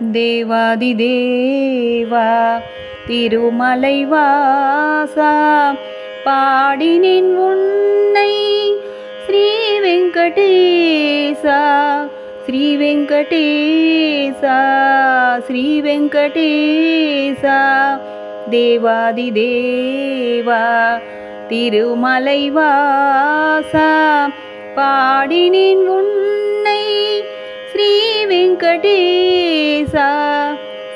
தேவாதி தேவா திருமலை வாசா பாடினின் உன்னை ஸ்ரீ வெங்கடேசா ஸ்ரீ வெங்கடேசா ஸ்ரீ வெங்கடேசா தேவாதி தேவா திருமலை வாசா பாடினின் உன்னை ஸ்ரீ வெங்கடேசா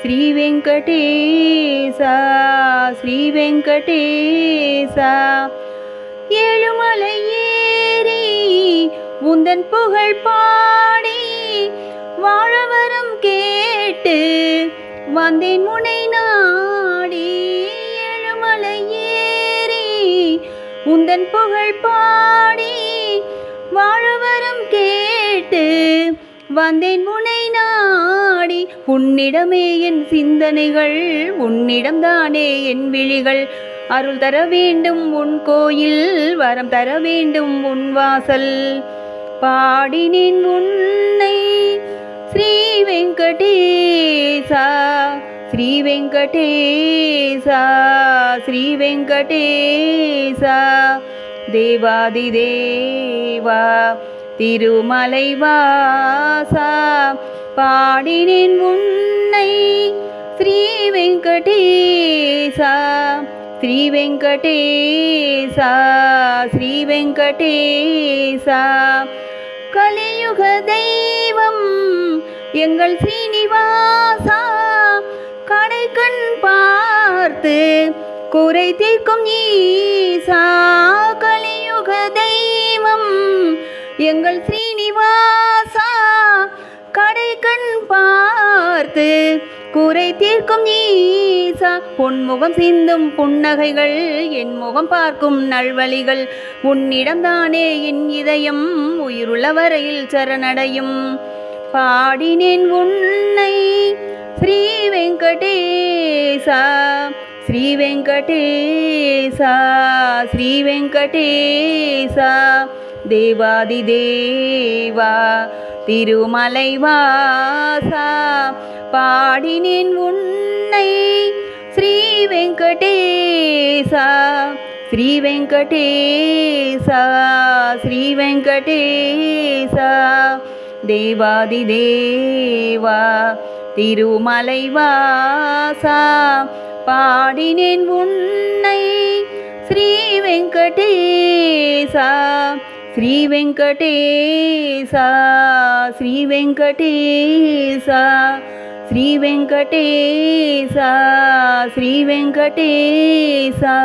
ஸ்ரீ வெங்கடேசா ஸ்ரீ வெங்கடேசா ஏழுமலை ஏறி உந்தன் புகழ் பாடி வாழவரம் கேட்டு வந்தேன் முனை நாடி. ஏழுமலை ஏறி உந்தன் புகழ் பாடி வாழவரம் கேட்டு வந்தேன் முனை நாடி. உன்னிடமே என் சிந்தனைகள் உன்னிடம்தானே என் விழிகள். அருள் தர வேண்டும் உன் கோயில் வரம் தர வேண்டும் உன் வாசல். பாடினின் உன்னை ஸ்ரீ வெங்கடேசா ஸ்ரீ வெங்கடேசா ஸ்ரீ வெங்கடேசா. தேவாதி தேவா திருமலை வாசா பாடினேன் உன்னை. ஸ்ரீ வெங்கடேசா ஸ்ரீ வெங்கடேசா ஸ்ரீ வெங்கடேசா. கலியுக தெய்வம் எங்கள் ஸ்ரீனிவாசா கடைக்கண் பார்த்து குறை தீர்க்கும் ஈசா. கலியுக தெய்வம் எங்கள் ஸ்ரீனிவாசா பார்த்து குறை தீர்க்கும் ஈசா. பொன்முகம் சிந்தும் புன்னகைகள் என் முகம் பார்க்கும் நல்வழிகள். உன்னிடம்தானே என் இதயம் உயிருள்ள வரையில் சரணடையும். பாடினேன் உன்னை ஸ்ரீ வெங்கடேசா. ஸ்ரீ வெங்கடேசா ஸ்ரீ வெங்கடேசா. தேவாதி தேவா திருமலை வாசா பாடினேன் உன்னை ஸ்ரீ வெங்கடேசா ஸ்ரீ வெங்கடேசா ஸ்ரீ வெங்கடேசா தேவாதி தேவா திருமலை வாசா பாடினேன் உன்னை ஸ்ரீ வெங்கடேசா ஸ்ரீ வெங்கடேசா ஸ்ரீ வெங்கடேசா ஸ்ரீ வெங்கடேசா ஸ்ரீ வெங்கடேசா